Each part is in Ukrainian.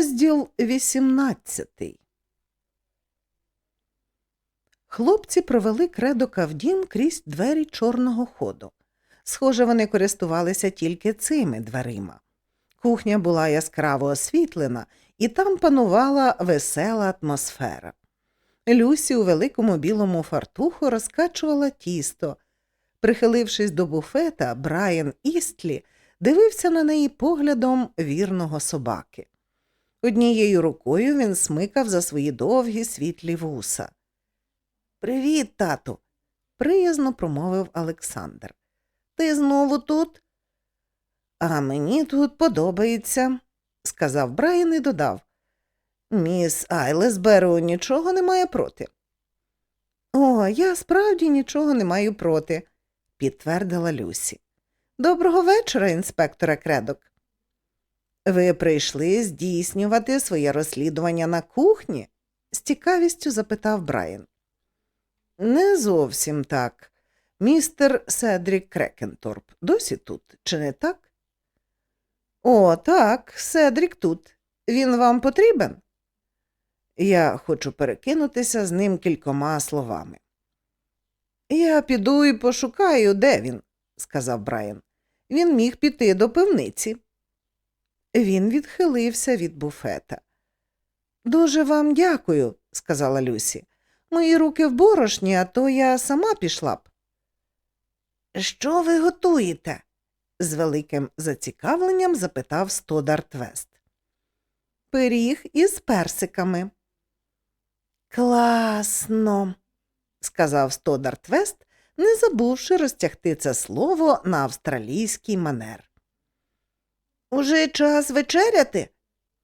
Розділ 18 Хлопці провели кредока в дім крізь двері чорного ходу. Схоже, вони користувалися тільки цими дверима. Кухня була яскраво освітлена, і там панувала весела атмосфера. Люсі у великому білому фартуху розкачувала тісто. Прихилившись до буфета, Брайан Істлі дивився на неї поглядом вірного собаки. Однією рукою він смикав за свої довгі світлі вуса. Привіт, тату, приязно промовив Олександр. Ти знову тут? А мені тут подобається, сказав Брайан і додав. Міс Айлес Беру нічого не має проти. О, я справді нічого не маю проти, підтвердила Люсі. Доброго вечора, інспектора Кредок. Ви прийшли здійснювати своє розслідування на кухні? з цікавістю запитав Брайан. Не зовсім так. Містер Седрік Крекенторп досі тут, чи не так? О, так, Седрік тут. Він вам потрібен? Я хочу перекинутися з ним кількома словами. Я піду і пошукаю, де він, сказав Брайан. Він міг піти до пивниці. Він відхилився від буфета. Дуже вам дякую, сказала Люсі. Мої руки в борошні, а то я сама пішла б. Що ви готуєте? з великим зацікавленням запитав Стодар Твест. Пиріг із персиками. Класно, сказав Стодар Твест, не забувши розтягти це слово на австралійський манер. Уже час вечеряти?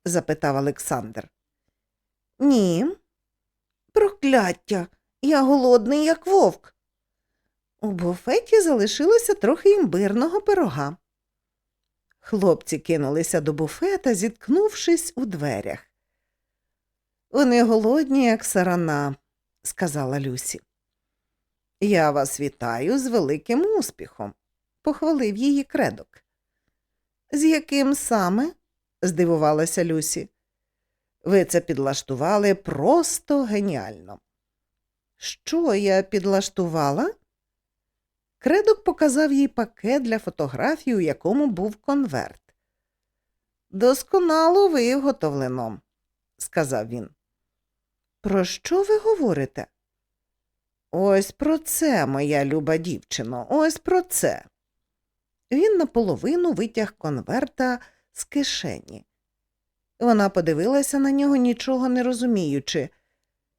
запитав Олександр. Ні. Прокляття, я голодний, як вовк. У буфеті залишилося трохи імбирного пирога. Хлопці кинулися до буфета, зіткнувшись у дверях. Вони голодні, як сарана, сказала Люсі. Я вас вітаю з великим успіхом, похвалив її кредок. З яким саме? здивувалася Люсі. Ви це підлаштували просто геніально. Що я підлаштувала? Кредок показав їй пакет для фотографій, у якому був конверт. Досконало виготовлено, сказав він. Про що ви говорите? Ось про це, моя люба дівчино, ось про це. Він наполовину витяг конверта з кишені. Вона подивилася на нього, нічого не розуміючи.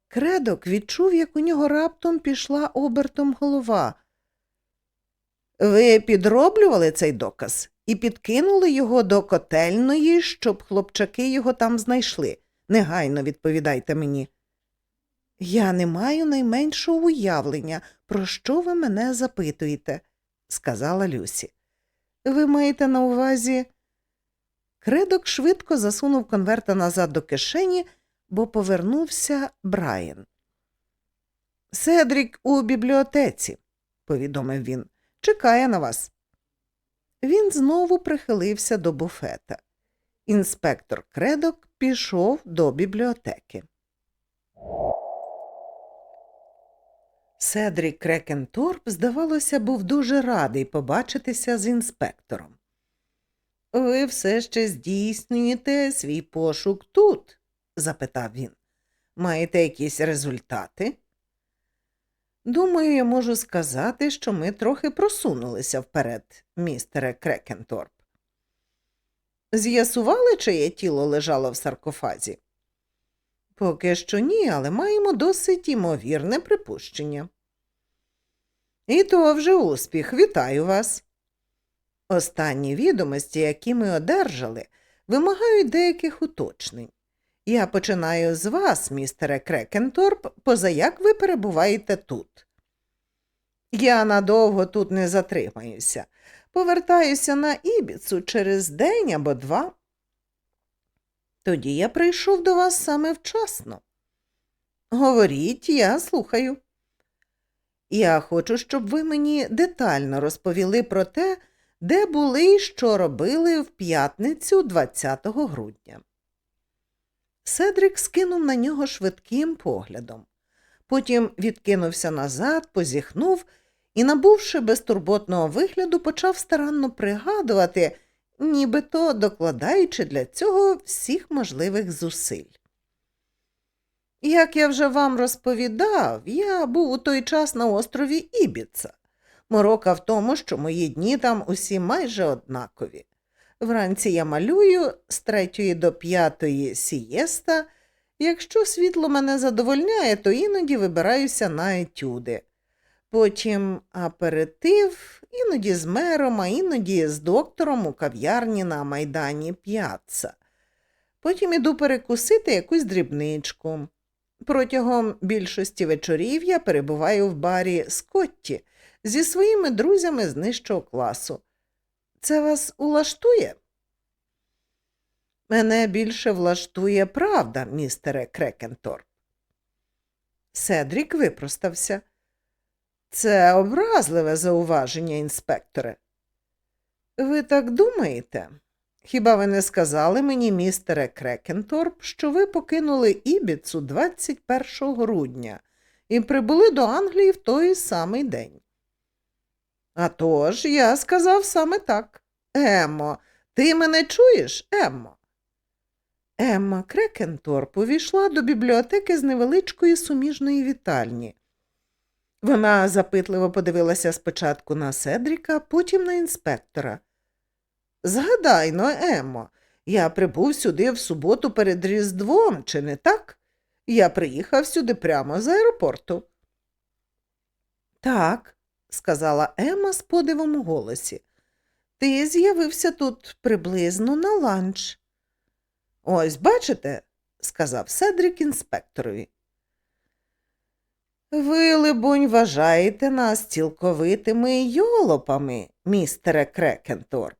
Кредок відчув, як у нього раптом пішла обертом голова. Ви підроблювали цей доказ і підкинули його до котельної, щоб хлопчаки його там знайшли. Негайно відповідайте мені. Я не маю найменшого уявлення, про що ви мене запитуєте, сказала Люсі. Ви маєте на увазі. Кредок швидко засунув конверта назад до кишені, бо повернувся Брайан. Седрік у бібліотеці, повідомив він, чекає на вас. Він знову прихилився до буфета. Інспектор кредок пішов до бібліотеки. Седрік Крекенторп, здавалося, був дуже радий побачитися з інспектором. Ви все ще здійснюєте свій пошук тут? запитав він. Маєте якісь результати? Думаю, я можу сказати, що ми трохи просунулися вперед, містере Крекенторп. З'ясували, чиє тіло лежало в саркофазі? Поки що ні, але маємо досить імовірне припущення. І то вже успіх. Вітаю вас. Останні відомості, які ми одержали, вимагають деяких уточнень. Я починаю з вас, містере Крекенторп, позаяк ви перебуваєте тут. Я надовго тут не затримаюся. Повертаюся на Ібіцу через день або два. Тоді я прийшов до вас саме вчасно. Говоріть, я слухаю. Я хочу, щоб ви мені детально розповіли про те, де були і що робили в п'ятницю 20 грудня. Седрик скинув на нього швидким поглядом. Потім відкинувся назад, позіхнув і, набувши безтурботного вигляду, почав старанно пригадувати, нібито докладаючи для цього всіх можливих зусиль. Як я вже вам розповідав, я був у той час на острові Ібіца. Морока в тому, що мої дні там усі майже однакові. Вранці я малюю з третьої до п'ятої сієста. Якщо світло мене задовольняє, то іноді вибираюся на етюди. Потім аперитив, іноді з мером, а іноді з доктором у кав'ярні на майдані П'ятца. Потім іду перекусити якусь дрібничку. Протягом більшості вечорів я перебуваю в барі Скотті зі своїми друзями з нижчого класу. Це вас улаштує? Мене більше влаштує правда, містере Крекенторп. Седрік випростався. Це образливе зауваження, інспекторе. Ви так думаєте? Хіба ви не сказали мені, містере Крекенторп, що ви покинули Ібіцу 21 грудня і прибули до Англії в той самий день? А тож, я сказав саме так. Еммо, ти мене чуєш, Еммо? Емма Крекенторп увійшла до бібліотеки з невеличкої суміжної вітальні. Вона запитливо подивилася спочатку на Седріка, потім на інспектора. Згадай но, Еммо, я прибув сюди в суботу перед Різдвом, чи не так? Я приїхав сюди прямо з аеропорту. Так, сказала Емма з подивом у голосі. Ти з'явився тут приблизно на ланч. Ось бачите, сказав Седрік інспекторові. Ви, либонь, вважаєте нас цілковитими йолопами, містере Крекенторп,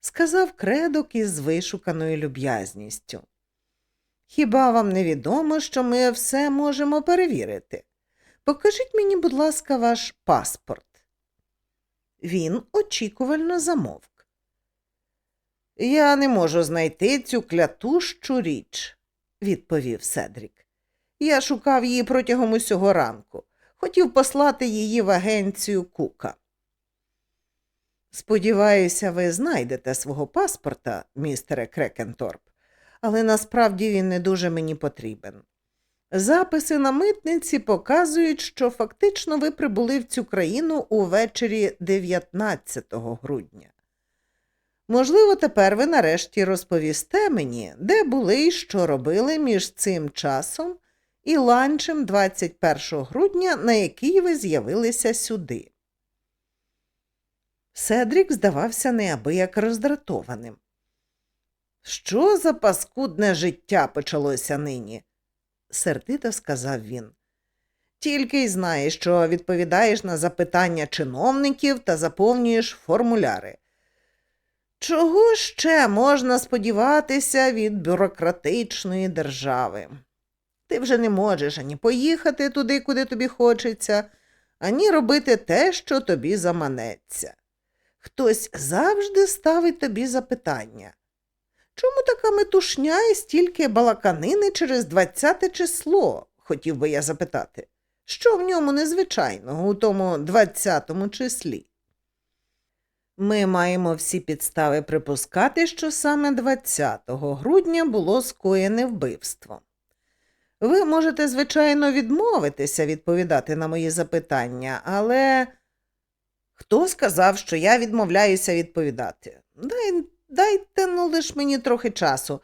сказав кредок із вишуканою люб'язністю. Хіба вам не відомо, що ми все можемо перевірити? Покажіть мені, будь ласка, ваш паспорт. Він очікувально замовк. Я не можу знайти цю клятущу річ, відповів Седрік. Я шукав її протягом усього ранку. Хотів послати її в агенцію Кука. Сподіваюся, ви знайдете свого паспорта, містере Крекенторп, але насправді він не дуже мені потрібен. Записи на митниці показують, що фактично ви прибули в цю країну увечері 19 грудня. Можливо, тепер ви нарешті розповісте мені, де були і що робили між цим часом і ланчем 21 грудня, на який ви з'явилися сюди. Седрік здавався неабияк роздратованим. Що за паскудне життя почалося нині? сердито сказав він. Тільки й знаєш, що відповідаєш на запитання чиновників та заповнюєш формуляри. Чого ще можна сподіватися від бюрократичної держави? Ти вже не можеш ані поїхати туди, куди тобі хочеться, ані робити те, що тобі заманеться. Хтось завжди ставить тобі запитання. Чому така метушня і стільки балаканини через двадцяте число? хотів би я запитати. Що в ньому незвичайного у тому двадцятому числі? Ми маємо всі підстави припускати, що саме 20 грудня було скоєне вбивство. Ви можете, звичайно, відмовитися відповідати на мої запитання, але хто сказав, що я відмовляюся відповідати? Дай, дайте ну лиш мені трохи часу.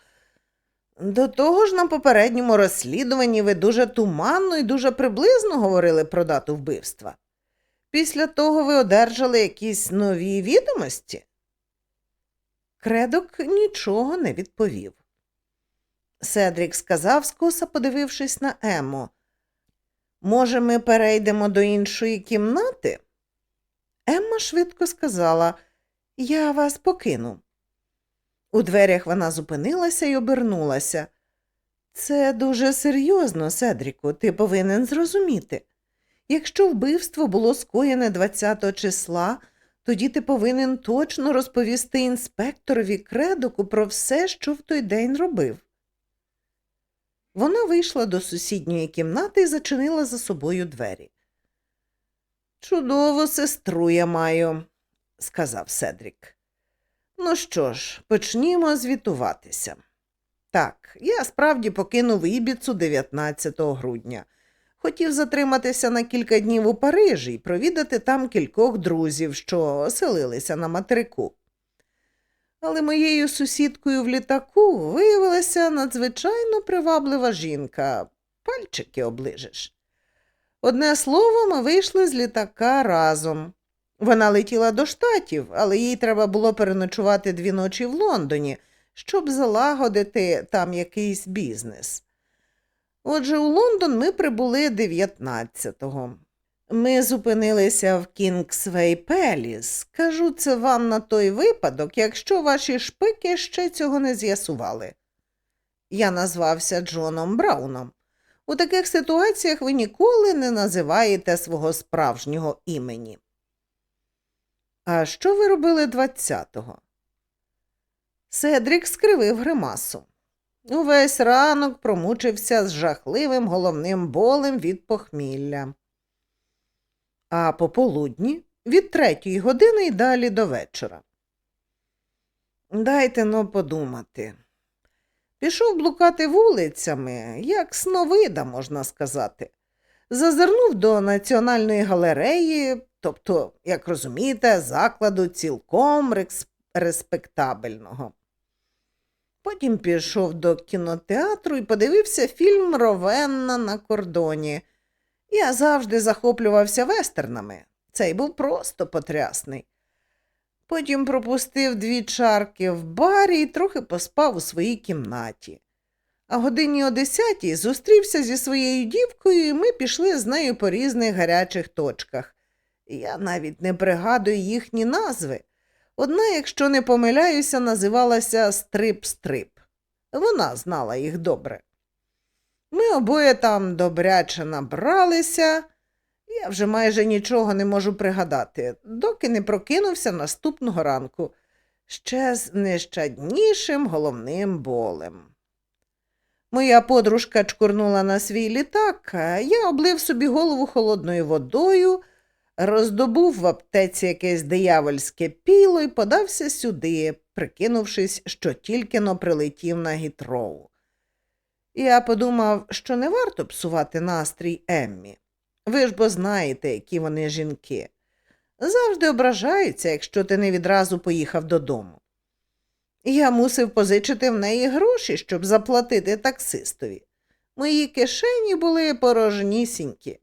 До того ж, на попередньому розслідуванні ви дуже туманно і дуже приблизно говорили про дату вбивства. Після того ви одержали якісь нові відомості? Кредок нічого не відповів. Седрік сказав, скоса подивившись на Ему. Може, ми перейдемо до іншої кімнати? Емма швидко сказала Я вас покину. У дверях вона зупинилася і обернулася. Це дуже серйозно, Седріку, ти повинен зрозуміти. Якщо вбивство було скоєне 20-го числа, тоді ти повинен точно розповісти інспекторові кредоку про все, що в той день робив. Вона вийшла до сусідньої кімнати і зачинила за собою двері. Чудову сестру я маю, сказав Седрік. Ну що ж, почнімо звітуватися. Так, я справді покинув Ібіцу 19 грудня. Хотів затриматися на кілька днів у Парижі і провідати там кількох друзів, що оселилися на материку. Але моєю сусідкою в літаку виявилася надзвичайно приваблива жінка. Пальчики оближеш. Одне слово, ми вийшли з літака разом. Вона летіла до штатів, але їй треба було переночувати дві ночі в Лондоні, щоб залагодити там якийсь бізнес. Отже, у Лондон ми прибули 19-го. Ми зупинилися в Кінгсвей Пеліс. Кажу це вам на той випадок, якщо ваші шпики ще цього не з'ясували. Я назвався Джоном Брауном. У таких ситуаціях ви ніколи не називаєте свого справжнього імені. А що ви робили 20-го? Седрік скривив гримасу. Увесь ранок промучився з жахливим головним болем від похмілля. А пополудні від третьої години й далі до вечора. Дайте но подумати. Пішов блукати вулицями, як сновида, можна сказати. Зазирнув до Національної галереї, тобто, як розумієте, закладу цілком респектабельного. Потім пішов до кінотеатру і подивився фільм Ровенна на кордоні. Я завжди захоплювався вестернами. Цей був просто потрясний. Потім пропустив дві чарки в барі і трохи поспав у своїй кімнаті. А годині о десятій зустрівся зі своєю дівкою, і ми пішли з нею по різних гарячих точках. Я навіть не пригадую їхні назви. Одна, якщо не помиляюся, називалася Стрип-Стрип. Вона знала їх добре. Ми обоє там добряче набралися. Я вже майже нічого не можу пригадати, доки не прокинувся наступного ранку ще з нещаднішим головним болем. Моя подружка чкурнула на свій літак, я облив собі голову холодною водою, роздобув в аптеці якесь диявольське піло і подався сюди, прикинувшись, що тільки но прилетів на гітроу. Я подумав, що не варто псувати настрій Еммі. Ви ж бо знаєте, які вони жінки. Завжди ображаються, якщо ти не відразу поїхав додому. Я мусив позичити в неї гроші, щоб заплатити таксистові. Мої кишені були порожнісінькі.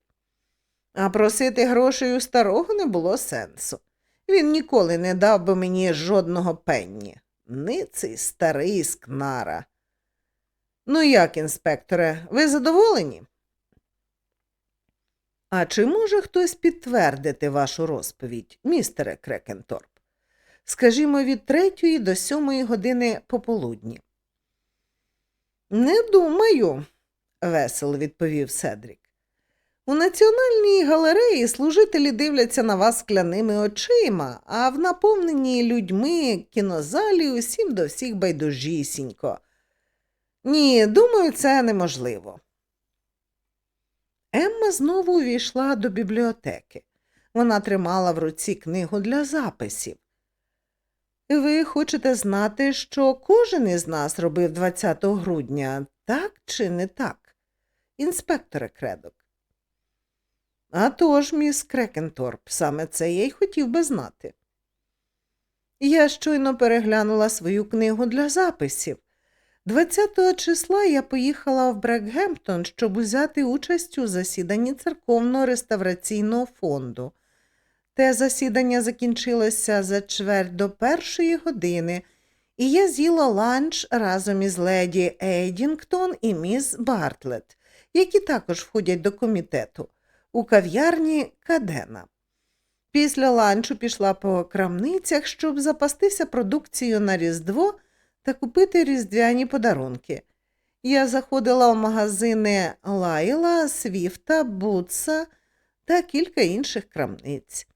А просити грошей у старого не було сенсу. Він ніколи не дав би мені жодного пенні. Ни цей старий скнара. Ну як, інспекторе, ви задоволені? А чи може хтось підтвердити вашу розповідь, містере Крекенторп? Скажімо, від третьої до сьомої години пополудні. Не думаю, весело відповів Седрік. У національній галереї служителі дивляться на вас скляними очима, а в наповненій людьми кінозалі усім до всіх байдужісінько. Ні, думаю, це неможливо. Емма знову увійшла до бібліотеки. Вона тримала в руці книгу для записів. Ви хочете знати, що кожен із нас робив 20 грудня, так чи не так? Інспекторе Кредок. А тож, міс Крекенторп, саме це я й хотів би знати. Я щойно переглянула свою книгу для записів. 20 числа я поїхала в Брекгемптон, щоб узяти участь у засіданні церковного реставраційного фонду. Те засідання закінчилося за чверть до першої години, і я з'їла ланч разом із леді Ейдінгтон і міс Бартлет, які також входять до комітету, у кав'ярні Кадена. Після ланчу пішла по крамницях, щоб запастися продукцією на Різдво та купити різдвяні подарунки. Я заходила в магазини Лайла, Свіфта, Бутса та кілька інших крамниць.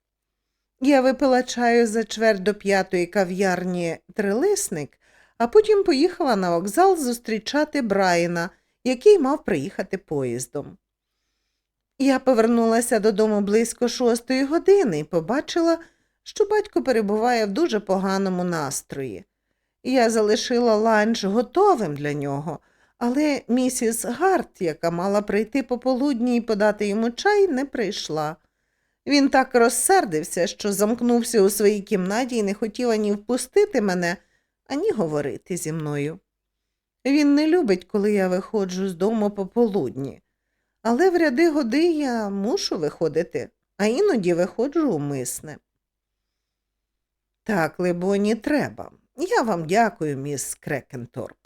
Я випила чаю за чверть до п'ятої кав'ярні Трилисник, а потім поїхала на вокзал зустрічати Брайана, який мав приїхати поїздом. Я повернулася додому близько шостої години і побачила, що батько перебуває в дуже поганому настрої. Я залишила ланч готовим для нього, але місіс Гарт, яка мала прийти пополудні і подати йому чай, не прийшла. Він так розсердився, що замкнувся у своїй кімнаті і не хотів ані впустити мене, ані говорити зі мною. Він не любить, коли я виходжу з дому пополудні, але в ряди годи я мушу виходити, а іноді виходжу умисне. Так, либоні, треба. Я вам дякую, міс Крекенторп.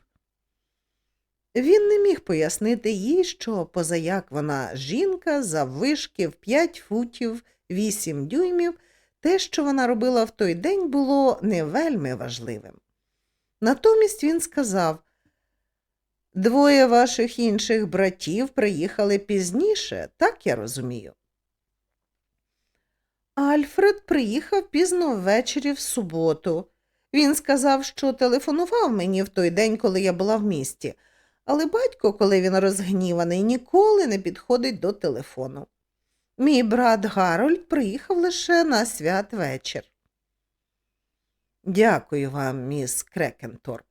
Він не міг пояснити їй, що позаяк вона жінка заввишки в п'ять футів вісім дюймів, те, що вона робила в той день, було не вельми важливим. Натомість він сказав Двоє ваших інших братів приїхали пізніше, так я розумію. Альфред приїхав пізно ввечері в суботу. Він сказав, що телефонував мені в той день, коли я була в місті, але батько, коли він розгніваний, ніколи не підходить до телефону. Мій брат Гарольд приїхав лише на святвечір. Дякую вам, міс Крекенторп.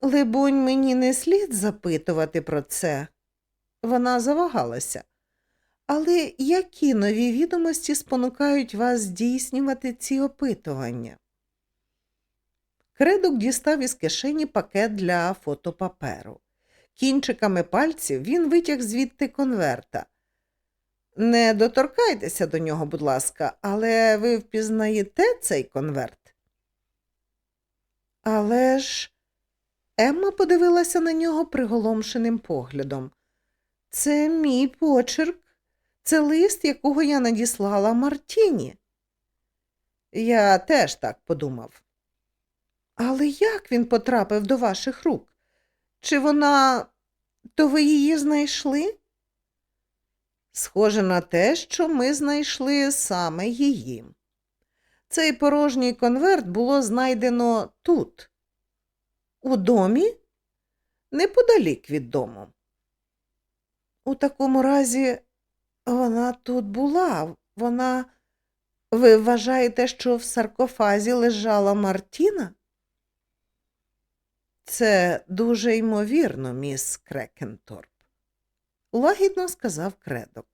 Либонь, мені не слід запитувати про це. Вона завагалася. Але які нові відомості спонукають вас здійснювати ці опитування? Кредок дістав із кишені пакет для фотопаперу. Кінчиками пальців він витяг звідти конверта. Не доторкайтеся до нього, будь ласка, але ви впізнаєте цей конверт? Але ж. Емма подивилася на нього приголомшеним поглядом. Це мій почерк, це лист, якого я надіслала Мартіні. Я теж так подумав. Але як він потрапив до ваших рук? Чи вона, то ви її знайшли? Схоже на те, що ми знайшли саме її. Цей порожній конверт було знайдено тут. У домі? Неподалік від дому. У такому разі вона тут була. Вона. Ви вважаєте, що в саркофазі лежала Мартіна? Це дуже ймовірно, міс Крекенторп, лагідно сказав кредок.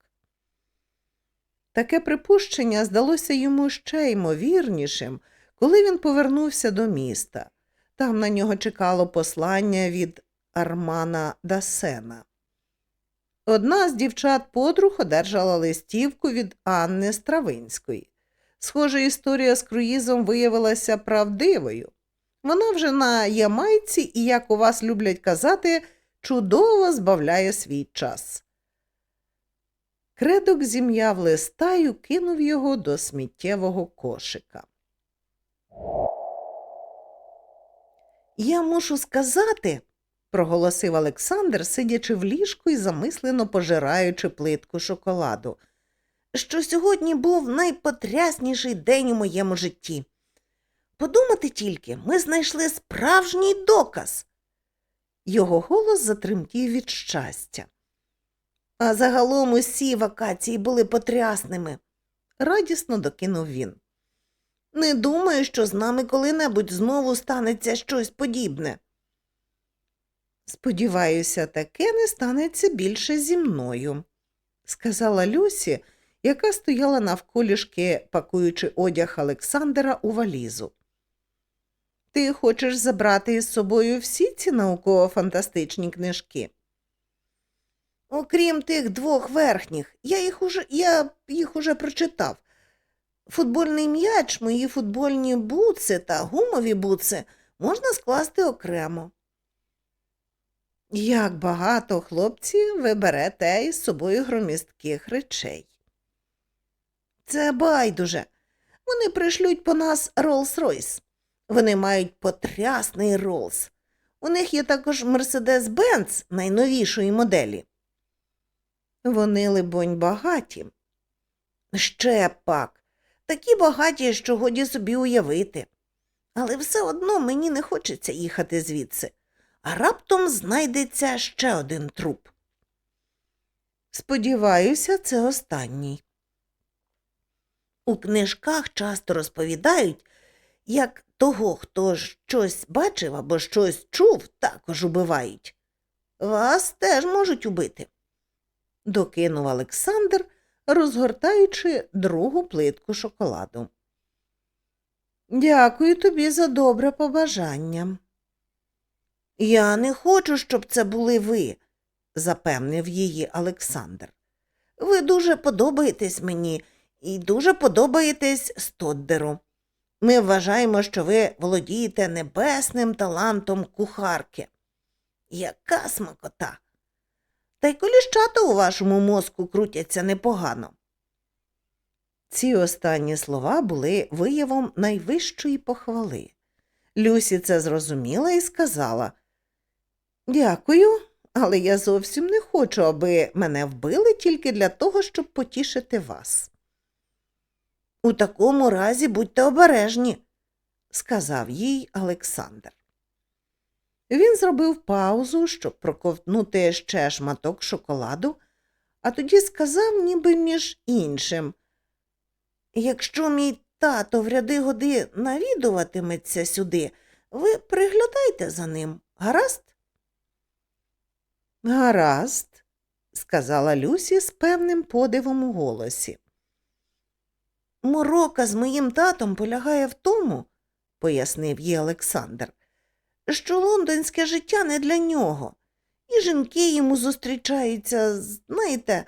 Таке припущення здалося йому ще ймовірнішим, коли він повернувся до міста. Там на нього чекало послання від Армана Дасена. Одна з дівчат подруг одержала листівку від Анни Стравинської. Схоже, історія з круїзом виявилася правдивою. Вона вже на Ямайці і, як у вас люблять казати, чудово збавляє свій час. Кредок зім'яв листа й кинув його до сміттєвого кошика. Я мушу сказати, проголосив Олександр, сидячи в ліжку і замислено пожираючи плитку шоколаду, що сьогодні був найпотрясніший день у моєму житті. Подумати тільки, ми знайшли справжній доказ. Його голос затремтів від щастя. А загалом усі вакації були потрясними, радісно докинув він. Не думаю, що з нами коли-небудь знову станеться щось подібне. Сподіваюся, таке не станеться більше зі мною, сказала Люсі, яка стояла навколішки, пакуючи одяг Олександра у валізу. Ти хочеш забрати із собою всі ці науково-фантастичні книжки? Окрім тих двох верхніх, я їх уже, я їх уже прочитав. Футбольний м'яч, мої футбольні буци та гумові буци можна скласти окремо. Як багато хлопців ви берете із собою громістких речей. Це байдуже. Вони пришлють по нас Роллс-Ройс. Вони мають потрясний Роллс. У них є також Мерседес Бенц найновішої моделі. Вони, либонь, багаті. Ще пак такі багаті, що годі собі уявити. Але все одно мені не хочеться їхати звідси. А раптом знайдеться ще один труп. Сподіваюся, це останній. У книжках часто розповідають, як того, хто щось бачив або щось чув, також убивають. Вас теж можуть убити. докинув Олександр, розгортаючи другу плитку шоколаду. Дякую тобі за добре побажання, Я не хочу, щоб це були ви, запевнив її Олександр. Ви дуже подобаєтесь мені і дуже подобаєтесь Стоддеру. Ми вважаємо, що ви володієте небесним талантом кухарки. Яка смакота! Та й коліщата у вашому мозку крутяться непогано. Ці останні слова були виявом найвищої похвали. Люсі це зрозуміла і сказала Дякую, але я зовсім не хочу, аби мене вбили тільки для того, щоб потішити вас, У такому разі будьте обережні. сказав їй Олександр. Він зробив паузу, щоб проковтнути ще шматок шоколаду, а тоді сказав, ніби між іншим. Якщо мій тато в ряди годи навідуватиметься сюди, ви приглядайте за ним, гаразд? Гаразд, сказала Люсі з певним подивом у голосі. Морока з моїм татом полягає в тому, пояснив їй Олександр, що лондонське життя не для нього, і жінки йому зустрічаються, знаєте,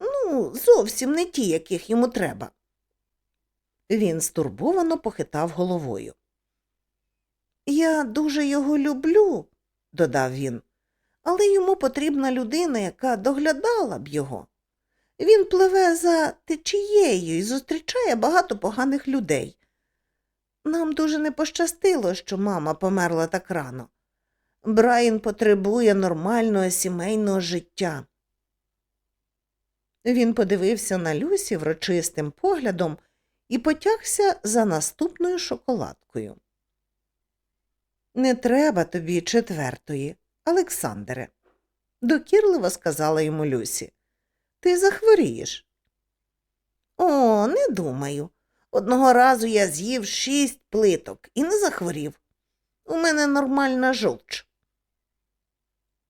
ну, зовсім не ті, яких йому треба. Він стурбовано похитав головою. Я дуже його люблю, додав він, але йому потрібна людина, яка доглядала б його. Він пливе за течією і зустрічає багато поганих людей. Нам дуже не пощастило, що мама померла так рано. Брайан потребує нормального сімейного життя. Він подивився на Люсі врочистим поглядом і потягся за наступною шоколадкою. Не треба тобі четвертої, Олександре, докірливо сказала йому Люсі. Ти захворієш. О, не думаю. Одного разу я з'їв шість плиток і не захворів. У мене нормальна жовч.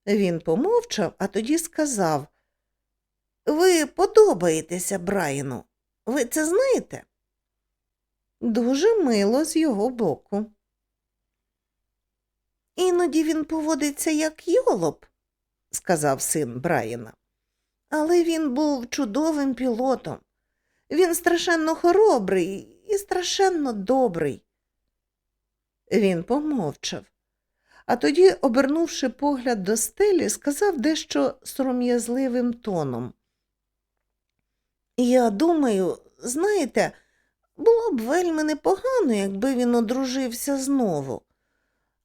Він помовчав, а тоді сказав Ви подобаєтеся Брайану. Ви це знаєте? дуже мило з його боку. Іноді він поводиться як йолоп, сказав син Брайана. але він був чудовим пілотом. Він страшенно хоробрий і страшенно добрий. Він помовчав, а тоді, обернувши погляд до стелі, сказав дещо сором'язливим тоном. Я думаю, знаєте, було б вельми непогано, якби він одружився знову,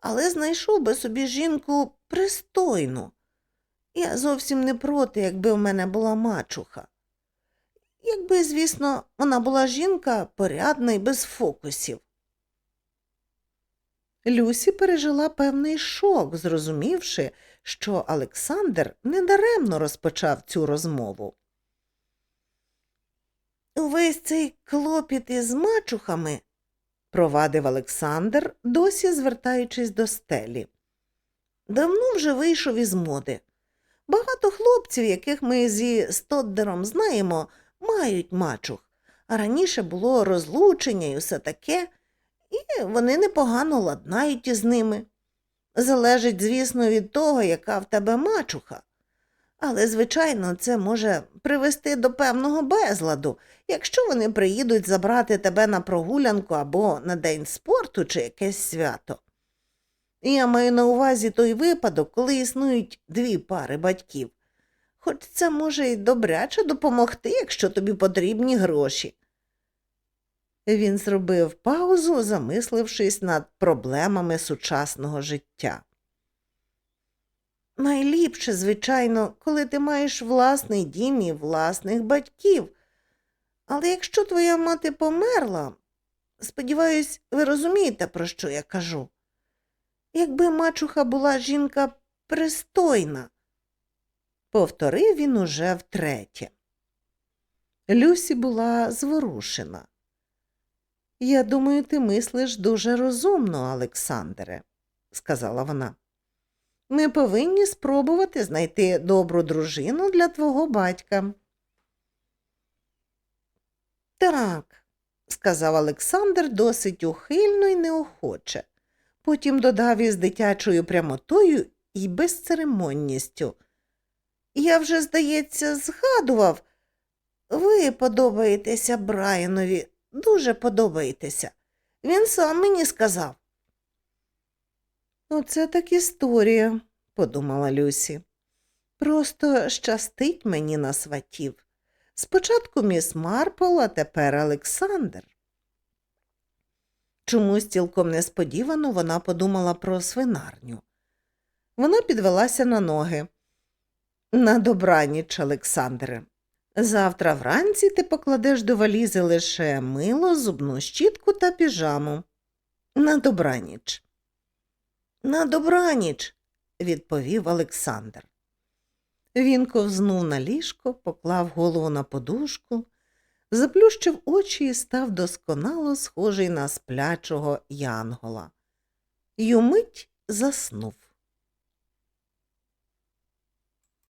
але знайшов би собі жінку пристойну. Я зовсім не проти, якби в мене була мачуха. Якби, звісно, вона була жінка порядна і без фокусів. Люсі пережила певний шок, зрозумівши, що Олександр недаремно розпочав цю розмову. Увесь цей клопіт із мачухами, Провадив Олександр, досі звертаючись до стелі. давно вже вийшов із моди. Багато хлопців, яких ми зі Стоддером знаємо, мають мачух, а раніше було розлучення і все таке, і вони непогано ладнають із ними. Залежить, звісно, від того, яка в тебе мачуха. Але, звичайно, це може привести до певного безладу, якщо вони приїдуть забрати тебе на прогулянку або на день спорту чи якесь свято. Я маю на увазі той випадок, коли існують дві пари батьків. Хоч це може й добряче допомогти, якщо тобі потрібні гроші. Він зробив паузу, замислившись над проблемами сучасного життя. Найліпше, звичайно, коли ти маєш власний дім і власних батьків. Але якщо твоя мати померла, сподіваюсь, ви розумієте, про що я кажу. якби мачуха була жінка пристойна. Повторив він уже втретє. Люсі була зворушена. Я думаю, ти мислиш дуже розумно, Олександре, сказала вона. Ми повинні спробувати знайти добру дружину для твого батька. Так, сказав Олександр досить ухильно і неохоче. Потім додав із дитячою прямотою і безцеремонністю. я вже, здається, згадував. Ви подобаєтеся Брайанові, дуже подобаєтеся. Він сам мені сказав. Оце так історія, подумала Люсі. Просто щастить мені на сватів. Спочатку міс Марпл, а тепер Олександр. Чомусь цілком несподівано вона подумала про свинарню. Вона підвелася на ноги. На добраніч, Олександре. Завтра вранці ти покладеш до валізи лише мило, зубну щітку та піжаму. На добраніч. На добраніч. відповів Олександр. Він ковзнув на ліжко, поклав голову на подушку, заплющив очі і став досконало схожий на сплячого янгола. Юмить заснув.